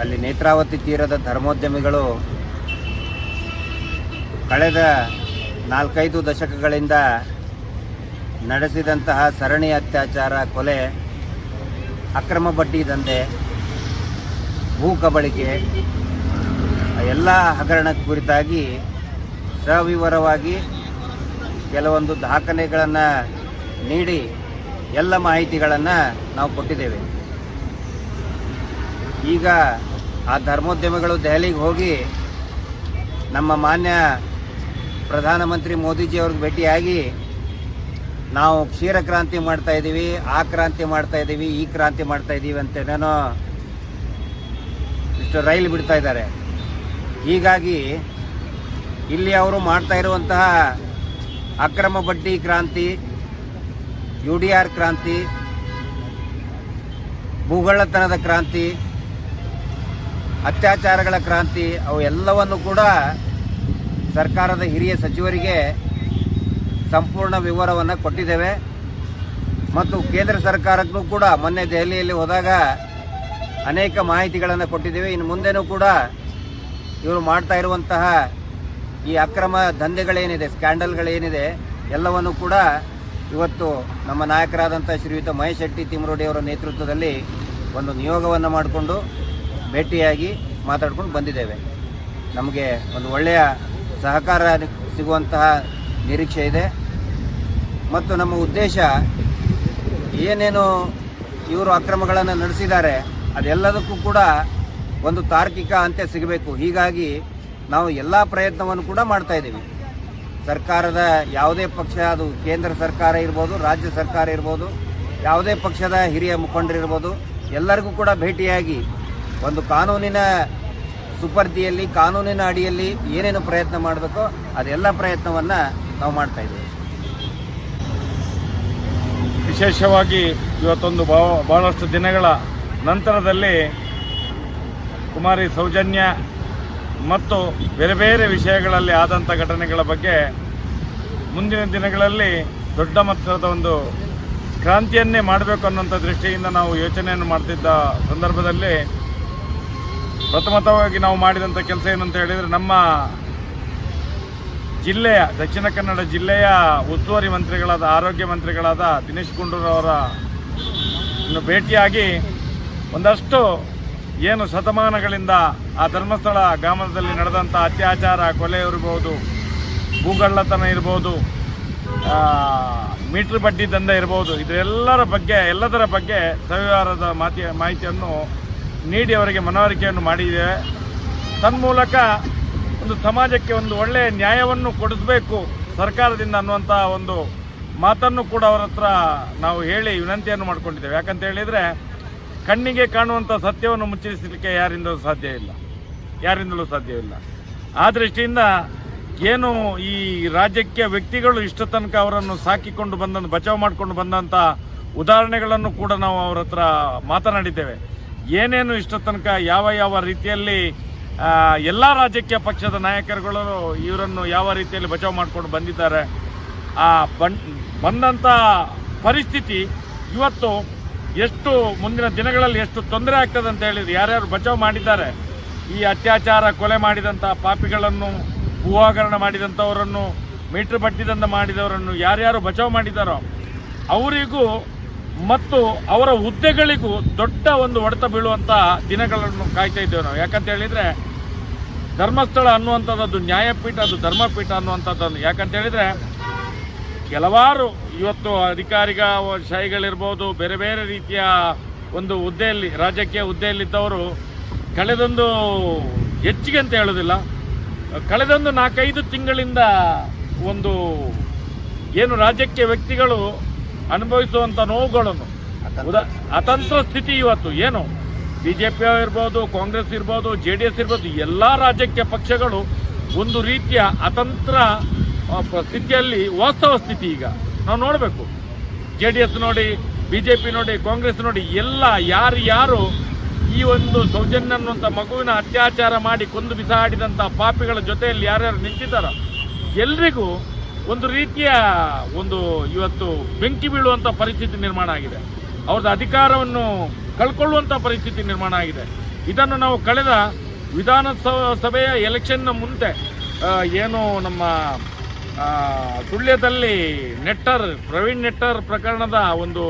ಅಲ್ಲಿ ನೇತ್ರಾವತಿ ತೀರದ ಧರ್ಮೋದ್ಯಮಿಗಳು ಕಳೆದ ನಾಲ್ಕೈದು ದಶಕಗಳಿಂದ ನಡೆಸಿದಂತಹ ಸರಣಿ ಅತ್ಯಾಚಾರ, ಕೊಲೆ, ಅಕ್ರಮ ಬಡ್ಡಿ ದಂಧೆ, ಭೂ ಕಬಳಿಕೆ, ಎಲ್ಲ ಹಗರಣ ಕುರಿತಾಗಿ ಸವಿವರವಾಗಿ ಕೆಲವೊಂದು ದಾಖಲೆಗಳನ್ನು ನೀಡಿ ಎಲ್ಲ ಮಾಹಿತಿಗಳನ್ನು ನಾವು ಕೊಟ್ಟಿದ್ದೇವೆ. ಈಗ ಆ ಧರ್ಮೋದ್ಯಮಗಳು ದೆಹಲಿಗೆ ಹೋಗಿ ನಮ್ಮ ಮಾನ್ಯ ಪ್ರಧಾನಮಂತ್ರಿ ಮೋದಿಜಿಯವ್ರಿಗೆ ಭೇಟಿಯಾಗಿ ನಾವು ಕ್ಷೀರ ಕ್ರಾಂತಿ ಮಾಡ್ತಾ ಇದ್ದೀವಿ ಆ ಕ್ರಾಂತಿ ಮಾಡ್ತಾ ಇದ್ದೀವಿ ಈ ಕ್ರಾಂತಿ ಮಾಡ್ತಾ ಇದ್ದೀವಿ ಅಂತೇನೇನೋ ಇಷ್ಟು ರೈಲು ಬಿಡ್ತಾ ಇದ್ದಾರೆ. ಹೀಗಾಗಿ ಇಲ್ಲಿ ಅವರು ಮಾಡ್ತಾ ಇರುವಂತಹ ಅಕ್ರಮ ಬಡ್ಡಿ ಕ್ರಾಂತಿ, ಯು ಡಿ ಆರ್ ಕ್ರಾಂತಿ, ಭೂಗಳ್ಳತನದ ಕ್ರಾಂತಿ ಅತ್ಯಾಚಾರಗಳ ಕ್ರಾಂತಿ, ಅವು ಎಲ್ಲವನ್ನು ಕೂಡ ಸರ್ಕಾರದ ಹಿರಿಯ ಸಚಿವರಿಗೆ ಸಂಪೂರ್ಣ ವಿವರವನ್ನು ಕೊಟ್ಟಿದ್ದೇವೆ. ಮತ್ತು ಕೇಂದ್ರ ಸರ್ಕಾರಕ್ಕೂ ಕೂಡ ಮೊನ್ನೆ ದೆಹಲಿಯಲ್ಲಿ ಹೋದಾಗ ಅನೇಕ ಮಾಹಿತಿಗಳನ್ನು ಕೊಟ್ಟಿದ್ದೇವೆ. ಇನ್ನು ಮುಂದೆನೂ ಕೂಡ ಇವರು ಮಾಡ್ತಾ ಇರುವಂತಹ ಈ ಅಕ್ರಮ ದಂಧೆಗಳೇನಿದೆ, ಸ್ಕ್ಯಾಂಡಲ್ಗಳೇನಿದೆ, ಎಲ್ಲವನ್ನು ಕೂಡ ಇವತ್ತು ನಮ್ಮ ನಾಯಕರಾದಂಥ ಶ್ರೀಯುತ ಮಹೇಶ್ ಶೆಟ್ಟಿ ತಿಮ್ರೋಡಿ ಅವರ ನೇತೃತ್ವದಲ್ಲಿ ಒಂದು ನಿಯೋಗವನ್ನು ಮಾಡಿಕೊಂಡು ಭೇಟಿಯಾಗಿ ಮಾತಾಡ್ಕೊಂಡು ಬಂದಿದ್ದೇವೆ. ನಮಗೆ ಒಂದು ಒಳ್ಳೆಯ ಸಹಕಾರ ಸಿಗುವಂತಹ ನಿರೀಕ್ಷೆ ಇದೆ. ಮತ್ತು ನಮ್ಮ ಉದ್ದೇಶ ಏನೇನು ಇವರು ಅಕ್ರಮಗಳನ್ನು ನಡೆಸಿದ್ದಾರೆ, ಅದೆಲ್ಲದಕ್ಕೂ ಕೂಡ ಒಂದು ತಾರ್ಕಿಕ ಅಂತ್ಯ ಸಿಗಬೇಕು. ಹೀಗಾಗಿ ನಾವು ಎಲ್ಲ ಪ್ರಯತ್ನವನ್ನು ಕೂಡ ಮಾಡ್ತಾ ಇದ್ದೀವಿ. ಸರ್ಕಾರದ ಯಾವುದೇ ಪಕ್ಷ, ಅದು ಕೇಂದ್ರ ಸರ್ಕಾರ ಇರ್ಬೋದು, ರಾಜ್ಯ ಸರ್ಕಾರ ಇರ್ಬೋದು, ಯಾವುದೇ ಪಕ್ಷದ ಹಿರಿಯ ಮುಖಂಡರಿರ್ಬೋದು, ಎಲ್ಲರಿಗೂ ಕೂಡ ಭೇಟಿಯಾಗಿ ಒಂದು ಕಾನೂನಿನ ಸುಪರ್ದಿಯಲ್ಲಿ, ಕಾನೂನಿನ ಅಡಿಯಲ್ಲಿ ಏನೇನು ಪ್ರಯತ್ನ ಮಾಡಬೇಕೋ ಅದೆಲ್ಲ ಪ್ರಯತ್ನವನ್ನು ನಾವು ಮಾಡ್ತಾ ಇದ್ದೀವಿ. ವಿಶೇಷವಾಗಿ ಇವತ್ತೊಂದು ಬಹ- ಬಹಳಷ್ಟು ದಿನಗಳ ನಂತರದಲ್ಲಿ ಕುಮಾರಿ ಸೌಜನ್ಯ ಮತ್ತು ಬೇರೆ ಬೇರೆ ವಿಷಯಗಳಲ್ಲಿ ಆದಂಥ ಘಟನೆಗಳ ಬಗ್ಗೆ ಮುಂದಿನ ದಿನಗಳಲ್ಲಿ ದೊಡ್ಡ ಮಟ್ಟದ ಒಂದು ಕ್ರಾಂತಿಯನ್ನೇ ಮಾಡಬೇಕು ಅನ್ನುವಂಥ ದೃಷ್ಟಿಯಿಂದ ನಾವು ಯೋಚನೆಯನ್ನು ಮಾಡ್ತಿದ್ದ ಸಂದರ್ಭದಲ್ಲಿ ಪ್ರಥಮತವಾಗಿ ನಾವು ಮಾಡಿದಂಥ ಕೆಲಸ ಏನಂತ ಹೇಳಿದರೆ ನಮ್ಮ ಜಿಲ್ಲೆಯ, ದಕ್ಷಿಣ ಕನ್ನಡ ಜಿಲ್ಲೆಯ ಉಸ್ತುವಾರಿ ಮಂತ್ರಿಗಳಾದ, ಆರೋಗ್ಯ ಮಂತ್ರಿಗಳಾದ ದಿನೇಶ್ ಗುಂಡೂರು ಅವರ ಭೇಟಿಯಾಗಿ ಒಂದಷ್ಟು ಏನು ಶತಮಾನಗಳಿಂದ ಆ ಧರ್ಮಸ್ಥಳ ಗ್ರಾಮದಲ್ಲಿ ನಡೆದಂಥ ಅತ್ಯಾಚಾರ, ಕೊಲೆ ಇರ್ಬೋದು, ಭೂಗಳ್ಳತನ ಇರ್ಬೋದು ಮೀಟ್ರ್ ಬಡ್ಡಿ ದಂಧೆ ಇರ್ಬೋದು ಇದೆಲ್ಲರ ಬಗ್ಗೆ, ಎಲ್ಲದರ ಬಗ್ಗೆ ಸವಿವಾರದ ಮಾತಿ ಮಾಹಿತಿಯನ್ನು ನೀಡಿ ಅವರಿಗೆ ಮನವರಿಕೆಯನ್ನು ಮಾಡಿದ್ದೇವೆ ತನ್ಮೂಲಕ ಒಂದು ಸಮಾಜಕ್ಕೆ ಒಂದು ಒಳ್ಳೆಯ ನ್ಯಾಯವನ್ನು ಕೊಡಿಸಬೇಕು ಸರ್ಕಾರದಿಂದ ಅನ್ನುವಂಥ ಒಂದು ಮಾತನ್ನು ಕೂಡ ಅವರ ಹತ್ರ ನಾವು ಹೇಳಿ ವಿನಂತಿಯನ್ನು ಮಾಡಿಕೊಂಡಿದ್ದೇವೆ. ಯಾಕಂತ ಹೇಳಿದರೆ, ಕಣ್ಣಿಗೆ ಕಾಣುವಂಥ ಸತ್ಯವನ್ನು ಮುಚ್ಚಿಸಲಿಕ್ಕೆ ಯಾರಿಂದಲೂ ಸಾಧ್ಯ ಇಲ್ಲ. ಯಾರಿಂದಲೂ ಸಾಧ್ಯವಿಲ್ಲ ಆ ದೃಷ್ಟಿಯಿಂದ ಏನು ಈ ರಾಜ್ಯಕ್ಕೆ ವ್ಯಕ್ತಿಗಳು ಇಷ್ಟ ತನಕ ಅವರನ್ನು ಸಾಕಿಕೊಂಡು ಬಂದ ಬಚಾವ್ ಮಾಡಿಕೊಂಡು ಬಂದಂಥ ಉದಾಹರಣೆಗಳನ್ನು ಕೂಡ ನಾವು ಅವರ ಹತ್ರ ಮಾತನಾಡಿದ್ದೇವೆ. ಏನೇನು ಇಷ್ಟ ತನಕ ಯಾವ ಯಾವ ರೀತಿಯಲ್ಲಿ ಎಲ್ಲ ರಾಜಕೀಯ ಪಕ್ಷದ ನಾಯಕರುಗಳು ಇವರನ್ನು ಯಾವ ರೀತಿಯಲ್ಲಿ ಬಚಾವ್ ಮಾಡಿಕೊಂಡು ಬಂದಿದ್ದಾರೆ, ಆ ಬನ್ ಬಂದಂಥ ಪರಿಸ್ಥಿತಿ ಇವತ್ತು ಎಷ್ಟು ಮುಂದಿನ ದಿನಗಳಲ್ಲಿ ಎಷ್ಟು ತೊಂದರೆ ಆಗ್ತದೆ ಅಂತ ಹೇಳಿದ್ರೆ ಯಾರ್ಯಾರು ಬಚಾವ್ ಮಾಡಿದ್ದಾರೆ, ಈ ಅತ್ಯಾಚಾರ, ಕೊಲೆ ಮಾಡಿದಂಥ ಪಾಪಿಗಳನ್ನು ಭೂಹಾಗರಣ ಮಾಡಿದಂಥವರನ್ನು ಮೀಟ್ರ್ ಬಟ್ಟಿದಂತ ಮಾಡಿದವರನ್ನು ಯಾರ್ಯಾರು ಬಚಾವ್ ಮಾಡಿದ್ದಾರೋ ಅವರಿಗೂ ಮತ್ತು ಅವರ ಹುದ್ದೆಗಳಿಗೂ ದೊಡ್ಡ ಒಂದು ಹೊಡೆತ ಬೀಳುವಂಥ ದಿನಗಳನ್ನು ಕಾಯ್ತಾ ಇದ್ದೇವೆ ನಾವು. ಯಾಕಂತ ಹೇಳಿದ್ರೆ, ಧರ್ಮಸ್ಥಳ ಅನ್ನುವಂಥದ್ದು ನ್ಯಾಯಪೀಠ, ಅದು ಧರ್ಮಪೀಠ ಅನ್ನುವಂಥದ್ದನ್ನು. ಯಾಕಂತ ಹೇಳಿದ್ರೆ, ಕೆಲವಾರು ಇವತ್ತು ಅಧಿಕಾರಿಗ ಶಾಹಿಗಳಿರ್ಬೋದು, ಬೇರೆ ಬೇರೆ ರೀತಿಯ ಒಂದು ಹುದ್ದೆಯಲ್ಲಿ, ರಾಜಕೀಯ ಹುದ್ದೆಯಲ್ಲಿದ್ದವರು, ಕಳೆದೊಂದು ಹೆಚ್ಚಿಗೆ ಅಂತ ಹೇಳೋದಿಲ್ಲ, ಕಳೆದೊಂದು ನಾಲ್ಕೈದು ತಿಂಗಳಿಂದ ಒಂದು ಏನು ರಾಜಕೀಯ ವ್ಯಕ್ತಿಗಳು ಅನುಭವಿಸುವಂಥ ನೋವುಗಳನ್ನು. ಉದಾ ಅತಂತ್ರ ಸ್ಥಿತಿ ಇವತ್ತು ಏನು? ಬಿ ಜೆ ಪಿ ಇರ್ಬೋದು ಕಾಂಗ್ರೆಸ್ ಇರ್ಬೋದು ಜೆ ಡಿ ಎಸ್ ಇರ್ಬೋದು ಎಲ್ಲ ರಾಜಕೀಯ ಪಕ್ಷಗಳು ಒಂದು ರೀತಿಯ ಅತಂತ್ರ ಸ್ಥಿತಿಯಲ್ಲಿ ವಾಸ್ತವ ಸ್ಥಿತಿ ಈಗ. ನಾವು ನೋಡಬೇಕು. ಜೆ ಡಿ ಎಸ್ ನೋಡಿ ಬಿ ಜೆ ಪಿ ನೋಡಿ ಕಾಂಗ್ರೆಸ್ ನೋಡಿ ಎಲ್ಲ ಯಾರು ಯಾರು ಈ ಒಂದು ಸೌಜನ್ಯ ಅನ್ನುವಂಥ ಮಗುವಿನ ಅತ್ಯಾಚಾರ ಮಾಡಿ ಕೊಂದು ಬಿಸಾಡಿದಂಥ ಪಾಪಿಗಳ ಜೊತೆಯಲ್ಲಿ ಯಾರ್ಯಾರು ನಿಂತಿದ್ದಾರೋ ಎಲ್ರಿಗೂ ಒಂದು ರೀತಿಯ ಒಂದು ಇವತ್ತು ಬೆಂಕಿ ಬೀಳುವಂಥ ಪರಿಸ್ಥಿತಿ ನಿರ್ಮಾಣ ಆಗಿದೆ. ಅವ್ರದ್ದು ಅಧಿಕಾರವನ್ನು ಕಳ್ಕೊಳ್ಳುವಂಥ ಪರಿಸ್ಥಿತಿ ನಿರ್ಮಾಣ ಆಗಿದೆ. ಇದನ್ನು ನಾವು ಕಳೆದ ವಿಧಾನಸಭೆಯ ಸಭೆಯ ಎಲೆಕ್ಷನ್ನ ಮುಂದೆ ಏನು ನಮ್ಮ ಸುಳ್ಯದಲ್ಲಿ ನೆಟ್ಟರ್, ಪ್ರವೀಣ್ ನೆಟ್ಟರ್ ಪ್ರಕರಣದ ಒಂದು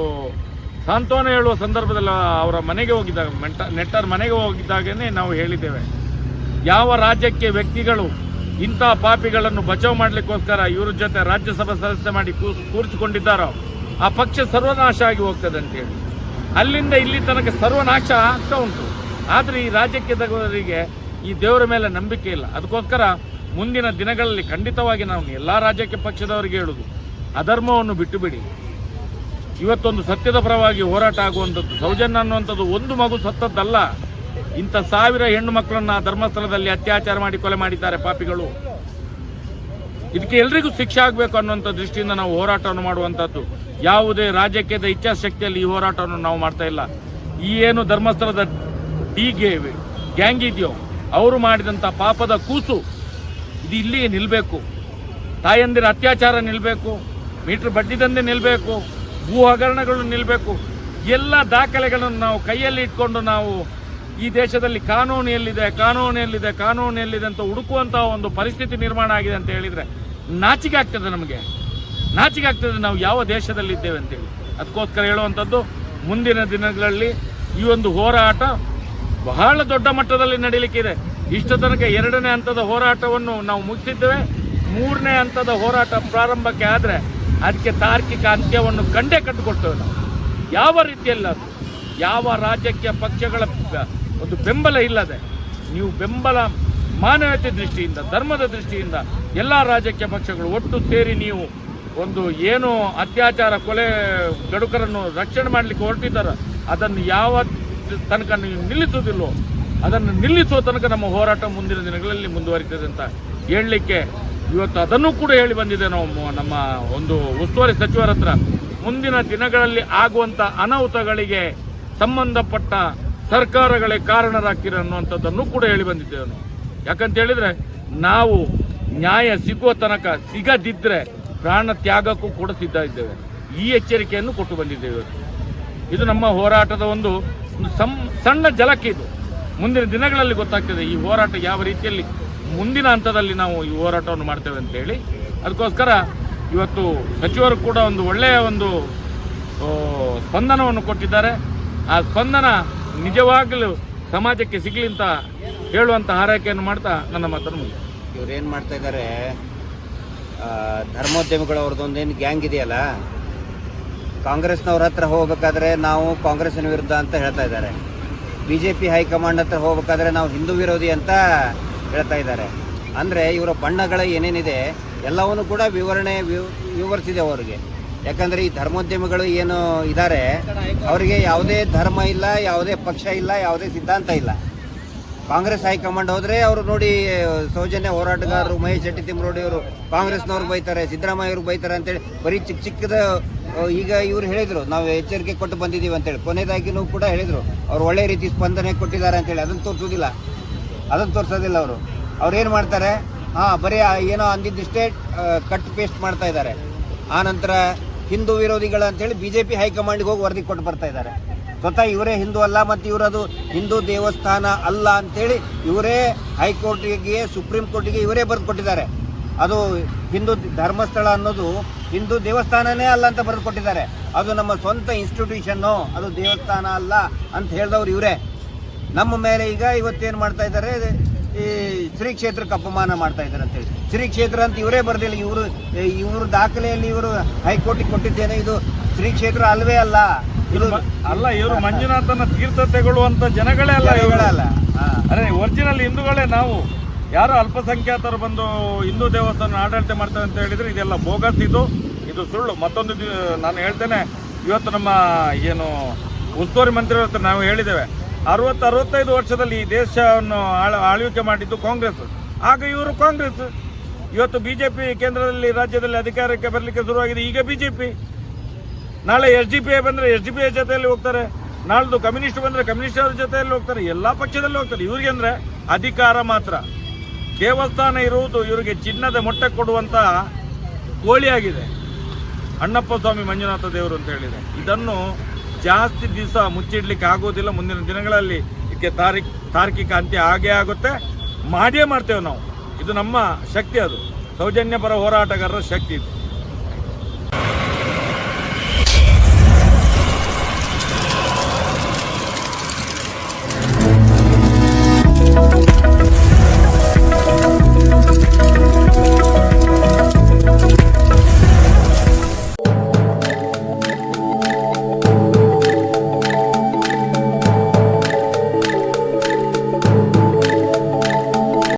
ಸಾಂತ್ವನ ಹೇಳುವ ಸಂದರ್ಭದಲ್ಲಿ ಅವರ ಮನೆಗೆ ಹೋಗಿದ್ದಾಗ ನೆಟ್ಟರ್ ಮನೆಗೆ ಹೋಗಿದ್ದಾಗನೇ ನಾವು ಹೇಳಿದ್ದೇವೆ. ಯಾವ ರಾಜ್ಯಕ್ಕೆ ವ್ಯಕ್ತಿಗಳು ಇಂಥ ಪಾಪಿಗಳನ್ನು ಬಚಾವ್ ಮಾಡಲಿಕ್ಕೋಸ್ಕರ ಇವರ ಜೊತೆ ರಾಜ್ಯಸಭಾ ಸದಸ್ಯ ಮಾಡಿ ಕೂರಿಸಿಕೊಂಡಿದ್ದಾರೋ, ಆ ಪಕ್ಷ ಸರ್ವನಾಶ ಆಗಿ ಹೋಗ್ತದೆ ಅಂತೇಳಿ ಅಲ್ಲಿಂದ ಇಲ್ಲಿ ತನಕ ಸರ್ವನಾಶ ಆಗ್ತಾ ಉಂಟು. ಆದರೆ ಈ ರಾಜ್ಯಕ್ಕೆ ತಗೋರಿಗೆ ಈ ದೇವರ ಮೇಲೆ ನಂಬಿಕೆ ಇಲ್ಲ. ಅದಕ್ಕೋಸ್ಕರ ಮುಂದಿನ ದಿನಗಳಲ್ಲಿ ಖಂಡಿತವಾಗಿ ನಾವು ಎಲ್ಲ ರಾಜ್ಯಕ್ಕೆ ಪಕ್ಷದವರಿಗೆ ಹೇಳುದು, ಅಧರ್ಮವನ್ನು ಬಿಟ್ಟು ಬಿಡಿ ಇವತ್ತೊಂದು ಸತ್ಯದ ಪರವಾಗಿ ಹೋರಾಟ ಆಗುವಂಥದ್ದು, ಸೌಜನ್ಯ ಅನ್ನುವಂಥದ್ದು ಒಂದು ಮಗು ಸತ್ತದ್ದಲ್ಲ. ಇಂಥ ಸಾವಿರ ಹೆಣ್ಣು ಮಕ್ಕಳನ್ನ ಧರ್ಮಸ್ಥಳದಲ್ಲಿ ಅತ್ಯಾಚಾರ ಮಾಡಿ ಕೊಲೆ ಮಾಡಿದ್ದಾರೆ ಪಾಪಿಗಳು. ಇದಕ್ಕೆ ಎಲ್ರಿಗೂ ಶಿಕ್ಷೆ ಆಗಬೇಕು ಅನ್ನುವಂಥ ದೃಷ್ಟಿಯಿಂದ ನಾವು ಹೋರಾಟವನ್ನು ಮಾಡುವಂಥದ್ದು. ಯಾವುದೇ ರಾಜಕೀಯದ ಇಚ್ಛಾಶಕ್ತಿಯಲ್ಲಿ ಈ ಹೋರಾಟವನ್ನು ನಾವು ಮಾಡ್ತಾ ಇಲ್ಲ. ಈ ಏನು ಧರ್ಮಸ್ಥಳದ ಡಿಗೆ ಗ್ಯಾಂಗ್ ಇದೆಯೋ, ಅವರು ಮಾಡಿದಂಥ ಪಾಪದ ಕೂಸು, ಇದು ಇಲ್ಲಿ ನಿಲ್ಲಬೇಕು ತಾಯಂದಿರ ಅತ್ಯಾಚಾರ ನಿಲ್ಲಬೇಕು ಮೀಟರ್ ಬಡ್ಡಿ ದಂಧೆ ನಿಲ್ಲಬೇಕು ಭೂ ಹಗರಣಗಳು ನಿಲ್ಲಬೇಕು ಎಲ್ಲ ದಾಖಲೆಗಳನ್ನು ನಾವು ಕೈಯಲ್ಲಿ ಇಟ್ಕೊಂಡು ನಾವು ಈ ದೇಶದಲ್ಲಿ ಕಾನೂನು ಎಲ್ಲಿದೆ ಕಾನೂನು ಎಲ್ಲಿದೆ ಕಾನೂನು ಎಲ್ಲಿದೆ ಅಂತ ಹುಡುಕುವಂತಹ ಒಂದು ಪರಿಸ್ಥಿತಿ ನಿರ್ಮಾಣ ಆಗಿದೆ ಅಂತ ಹೇಳಿದ್ರೆ ನಾಚಿಕೆ ಆಗ್ತದೆ ನಮಗೆ. ನಾಚಿಕೆ ಆಗ್ತದೆ ನಾವು ಯಾವ ದೇಶದಲ್ಲಿ ಇದ್ದೇವೆ ಅಂತೇಳಿ ಅದಕ್ಕೋಸ್ಕರ ಹೇಳುವಂಥದ್ದು, ಮುಂದಿನ ದಿನಗಳಲ್ಲಿ ಈ ಒಂದು ಹೋರಾಟ ಬಹಳ ದೊಡ್ಡ ಮಟ್ಟದಲ್ಲಿ ನಡೀಲಿಕ್ಕಿದೆ ಇಷ್ಟು ತನಕ ಎರಡನೇ ಹಂತದ ಹೋರಾಟವನ್ನು ನಾವು ಮುಗಿಸಿದ್ದೇವೆ. ಮೂರನೇ ಹಂತದ ಹೋರಾಟ ಪ್ರಾರಂಭಕ್ಕೆ ಆದರೆ ಅದಕ್ಕೆ ತಾರ್ಕಿಕ ಅಂತ್ಯವನ್ನು ಕಂಡೇ ಕಟ್ಟಿಕೊಡ್ತೇವೆ ನಾವು. ಯಾವ ರೀತಿಯಲ್ಲಿ ಯಾವ ರಾಜಕೀಯ ಪಕ್ಷಗಳ ಒಂದು ಬೆಂಬಲ ಇಲ್ಲದೆ, ನೀವು ಬೆಂಬಲ ಮಾನವತೆ ದೃಷ್ಟಿಯಿಂದ, ಧರ್ಮದ ದೃಷ್ಟಿಯಿಂದ ಎಲ್ಲ ರಾಜಕೀಯ ಪಕ್ಷಗಳು ಒಟ್ಟು ಸೇರಿ ನೀವು ಒಂದು ಏನು ಅತ್ಯಾಚಾರ, ಕೊಲೆ, ಗಡುಕರನ್ನು ರಕ್ಷಣೆ ಮಾಡಲಿಕ್ಕೆ ಹೊರಟಿದ್ದಾರೆ, ಅದನ್ನು ಯಾವ ತನಕ ನೀವು ನಿಲ್ಲಿಸುವುದಿಲ್ಲೋ ಅದನ್ನು ನಿಲ್ಲಿಸುವ ತನಕ ನಮ್ಮ ಹೋರಾಟ ಮುಂದಿನ ದಿನಗಳಲ್ಲಿ ಮುಂದುವರಿತದೆ ಅಂತ ಹೇಳಲಿಕ್ಕೆ ಇವತ್ತು ಅದನ್ನು ಕೂಡ ಹೇಳಿ ಬಂದಿದೆ ನಾವು ನಮ್ಮ ಒಂದು ಉಸ್ತುವಾರಿ ಸಚಿವರ ಹತ್ರ. ಮುಂದಿನ ದಿನಗಳಲ್ಲಿ ಆಗುವಂಥ ಅನಾಹುತಗಳಿಗೆ ಸಂಬಂಧಪಟ್ಟ ಸರ್ಕಾರಗಳೇ ಕಾರಣರಾಗ್ತೀರ ಅನ್ನುವಂಥದ್ದನ್ನು ಕೂಡ ಹೇಳಿ ಬಂದಿದ್ದೇವೆ ನಾವು ಯಾಕಂತ ಹೇಳಿದ್ರೆ, ನಾವು ನ್ಯಾಯ ಸಿಗುವ ತನಕ ಸಿಗದಿದ್ರೆ ಪ್ರಾಣ ತ್ಯಾಗಕ್ಕೂ ಕೂಡ ಸಿದ್ಧ ಇದ್ದೇವೆ. ಈ ಎಚ್ಚರಿಕೆಯನ್ನು ಕೊಟ್ಟು ಬಂದಿದ್ದೇವೆ. ಇದು ನಮ್ಮ ಹೋರಾಟದ ಒಂದು ಸಂ- ಸಣ್ಣ ಜಲಕ್ಕೆ ಇದು. ಮುಂದಿನ ದಿನಗಳಲ್ಲಿ ಗೊತ್ತಾಗ್ತದೆ ಈ ಹೋರಾಟ ಯಾವ ರೀತಿಯಲ್ಲಿ ಮುಂದಿನ ಹಂತದಲ್ಲಿ ನಾವು ಈ ಹೋರಾಟವನ್ನು ಮಾಡ್ತೇವೆ ಅಂತ ಹೇಳಿ. ಅದಕ್ಕೋಸ್ಕರ ಇವತ್ತು ಸಚಿವರು ಕೂಡ ಒಂದು ಒಳ್ಳೆಯ ಒಂದು ಸ್ಪಂದನವನ್ನು ಕೊಟ್ಟಿದ್ದಾರೆ. ಆ ಸ್ಪಂದನ ನಿಜವಾಗಲೂ ಸಮಾಜಕ್ಕೆ ಸಿಗಲಿ ಅಂತ ಹೇಳುವಂತ ಹಾರೈಕೆಯನ್ನು ಮಾಡ್ತಾ ನನ್ನ ಮಾತನ್ನು ಇವ್ರು ಏನು ಮಾಡ್ತಾ ಇದ್ದಾರೆ ಧರ್ಮೋದ್ಯಮಿಗಳು ಅವ್ರದ್ದೊಂದೇನು ಗ್ಯಾಂಗ್ ಇದೆಯಲ್ಲ? ಕಾಂಗ್ರೆಸ್ನವ್ರ ಹತ್ರ ಹೋಗ್ಬೇಕಾದ್ರೆ ನಾವು ಕಾಂಗ್ರೆಸ್ನ ವಿರುದ್ಧ ಅಂತ ಹೇಳ್ತಾ ಇದ್ದಾರೆ. ಬಿ ಜೆ ಪಿ ಹೈಕಮಾಂಡ್ ಹತ್ರ ಹೋಗ್ಬೇಕಾದ್ರೆ ನಾವು ಹಿಂದೂ ವಿರೋಧಿ ಅಂತ ಹೇಳ್ತಾ ಇದ್ದಾರೆ. ಅಂದರೆ ಇವರ ಬಣ್ಣಗಳ ಏನೇನಿದೆ, ಎಲ್ಲವನ್ನು ಕೂಡ ವಿವರಣೆ ವಿವ್- ವಿವರಿಸಿದೆ ಅವರಿಗೆ. ಯಾಕಂದರೆ ಈ ಧರ್ಮೋದ್ಯಮಿಗಳು ಏನು ಇದ್ದಾರೆ ಅವರಿಗೆ ಯಾವುದೇ ಧರ್ಮ ಇಲ್ಲ, ಯಾವುದೇ ಪಕ್ಷ ಇಲ್ಲ, ಯಾವುದೇ ಸಿದ್ಧಾಂತ ಇಲ್ಲ. ಕಾಂಗ್ರೆಸ್ ಹೈಕಮಾಂಡ್ ಹೋದ್ರೆ ಅವರು ನೋಡಿ, ಸೌಜನ್ಯ ಹೋರಾಟಗಾರರು, ಮಹೇಶ್ ಶೆಟ್ಟಿ ತಿಮ್ಮರೋಡಿ ಅವರು ಕಾಂಗ್ರೆಸ್ನವ್ರು ಬೈತಾರೆ, ಸಿದ್ದರಾಮಯ್ಯ ಅವರು ಬೈತಾರೆ ಅಂತೇಳಿ, ಬರೀ ಚಿಕ್ಕ ಚಿಕ್ಕದ ಈಗ ಇವ್ರು ಹೇಳಿದರು, ನಾವು ಎಚ್ಚರಿಕೆ ಕೊಟ್ಟು ಬಂದಿದ್ದೀವಿ ಅಂತೇಳಿ. ಕೊನೆಯದಾಗಿನೂ ಕೂಡ ಹೇಳಿದರು, ಅವ್ರು ಒಳ್ಳೆ ರೀತಿ ಸ್ಪಂದನೆ ಕೊಟ್ಟಿದ್ದಾರೆ ಅಂತೇಳಿ. ಅದನ್ನು ತೋರಿಸೋದಿಲ್ಲ ಅದನ್ನು ತೋರಿಸೋದಿಲ್ಲ ಅವರು. ಅವ್ರು ಏನು ಮಾಡ್ತಾರೆ, ಹಾಂ, ಬರೀ ಏನೋ ಅಂದಿದ್ದಿಷ್ಟೇ ಕಟ್ ಪೇಸ್ಟ್ ಮಾಡ್ತಾ ಇದ್ದಾರೆ. ಆನಂತರ ನಂತರ ಹಿಂದೂ ವಿರೋಧಿಗಳು ಅಂತೇಳಿ ಬಿ ಜೆ ಪಿ ಹೈಕಮಾಂಡ್ಗೆ ಹೋಗಿ ವರದಿ ಕೊಟ್ಟು ಬರ್ತಾ ಇದ್ದಾರೆ. ಸ್ವತಃ ಇವರೇ ಹಿಂದೂ ಅಲ್ಲ ಮತ್ತು ಇವರದು ಹಿಂದೂ ದೇವಸ್ಥಾನ ಅಲ್ಲ ಅಂತೇಳಿ ಇವರೇ ಹೈಕೋರ್ಟಿಗೆ, ಸುಪ್ರೀಂ ಕೋರ್ಟಿಗೆ ಇವರೇ ಬರೆದು ಕೊಟ್ಟಿದ್ದಾರೆ ಅದು ಹಿಂದೂ ಧರ್ಮಸ್ಥಳ ಅನ್ನೋದು ಹಿಂದೂ ದೇವಸ್ಥಾನನೇ ಅಲ್ಲ ಅಂತ ಬರೆದು ಕೊಟ್ಟಿದ್ದಾರೆ ಅದು ನಮ್ಮ ಸ್ವಂತ ಇನ್ಸ್ಟಿಟ್ಯೂಷನ್ನು, ಅದು ದೇವಸ್ಥಾನ ಅಲ್ಲ ಅಂತ ಹೇಳಿದವ್ರು ಇವರೇ. ನಮ್ಮ ಮೇಲೆ ಈಗ ಇವತ್ತೇನು ಮಾಡ್ತಾ ಇದ್ದಾರೆ ಈ ಶ್ರೀ ಕ್ಷೇತ್ರಕ್ಕೆ ಅಪಮಾನ ಮಾಡ್ತಾ ಇದ್ದಾರೆ ಅಂತೇಳಿ ಶ್ರೀ ಕ್ಷೇತ್ರ ಅಂತ ಇವರೇ ಬರ್ದಿಲ್ಲ ಇವರು ಇವರು ದಾಖಲೆಯಲ್ಲಿ ಇವರು ಹೈಕೋರ್ಟಿಗೆ ಕೊಟ್ಟಿದ್ದೇನೆ ಇದು ಶ್ರೀ ಕ್ಷೇತ್ರ ಅಲ್ವೇ ಅಲ್ಲ. ಇದು ಅಲ್ಲ ಇವರು ಮಂಜುನಾಥನ ತೀರ್ಥ ತೆಗೊಳ್ಳುವಂತ ಜನಗಳೇ ಅಲ್ಲ. ಇವುಗಳಲ್ಲ. ಅರೆ ಒರಿಜಿನಲ್ ಹಿಂದೂಗಳೇ ನಾವು. ಯಾರು ಅಲ್ಪಸಂಖ್ಯಾತರು ಬಂದು ಹಿಂದೂ ದೇವಸ್ಥಾನ ಆಡಳಿತ ಮಾಡ್ತಾರೆ ಅಂತ ಹೇಳಿದ್ರೆ ಇದೆಲ್ಲ ಬೋಗಸ್ ಇದು. ಇದು ಸುಳ್ಳು. ಮತ್ತೊಂದು ನಾನು ಹೇಳ್ತೇನೆ ಇವತ್ತು ನಮ್ಮ ಏನು ಉಸ್ತುವಾರಿ ಮಂತ್ರಿ ಹತ್ರ ನಾವು ಹೇಳಿದ್ದೇವೆ ಅರವತ್ತು ಅರವತ್ತೈದು ವರ್ಷದಲ್ಲಿ ಈ ದೇಶವನ್ನು ಆಳ- ಆಳ್ವಿಕೆ ಮಾಡಿದ್ದು ಕಾಂಗ್ರೆಸ್. ಆಗ ಇವರು ಕಾಂಗ್ರೆಸ್. ಇವತ್ತು ಬಿಜೆಪಿ ಕೇಂದ್ರದಲ್ಲಿ ರಾಜ್ಯದಲ್ಲಿ ಅಧಿಕಾರಕ್ಕೆ ಬರಲಿಕ್ಕೆ ಶುರುವಾಗಿದೆ. ಈಗ ಬಿಜೆಪಿ. ನಾಳೆ ಎಸ್ ಡಿ ಪಿ ಐ ಬಂದ್ರೆ ಎಸ್ ಡಿ ಪಿ ಐ ಜೊತೆಯಲ್ಲಿ ಹೋಗ್ತಾರೆ. ನಾಳ್ದು ಕಮ್ಯುನಿಸ್ಟ್ ಬಂದ್ರೆ ಕಮ್ಯುನಿಸ್ಟ್ ಅವ್ರ ಜೊತೆಯಲ್ಲಿ ಹೋಗ್ತಾರೆ. ಎಲ್ಲಾ ಪಕ್ಷದಲ್ಲಿ ಹೋಗ್ತಾರೆ. ಇವ್ರಿಗೆ ಅಂದ್ರೆ ಅಧಿಕಾರ ಮಾತ್ರ. ದೇವಸ್ಥಾನ ಇರುವುದು ಇವರಿಗೆ ಚಿನ್ನದ ಮೊಟ್ಟೆ ಕೊಡುವಂತ ಕೋಳಿಯಾಗಿದೆ ಅಣ್ಣಪ್ಪ ಸ್ವಾಮಿ ಮಂಜುನಾಥ ದೇವರು ಅಂತ ಹೇಳಿದೆ ಇದನ್ನು ಜಾಸ್ತಿ ದಿವಸ ಮುಚ್ಚಿಡ್ಲಿಕ್ಕೆ ಆಗೋದಿಲ್ಲ. ಮುಂದಿನ ದಿನಗಳಲ್ಲಿ ಇದಕ್ಕೆ ತಾರೀಕ್ ತಾರ್ಕಿಕ ಅಂತ್ಯ ಆಗೇ ಆಗುತ್ತೆ. ಮಾಡಿಯೇ ಮಾಡ್ತೇವೆ ನಾವು. ಇದು ನಮ್ಮ ಶಕ್ತಿ ಅದು. ಸೌಜನ್ಯ ಪರ ಹೋರಾಟಗಾರರ ಶಕ್ತಿ ಇದು.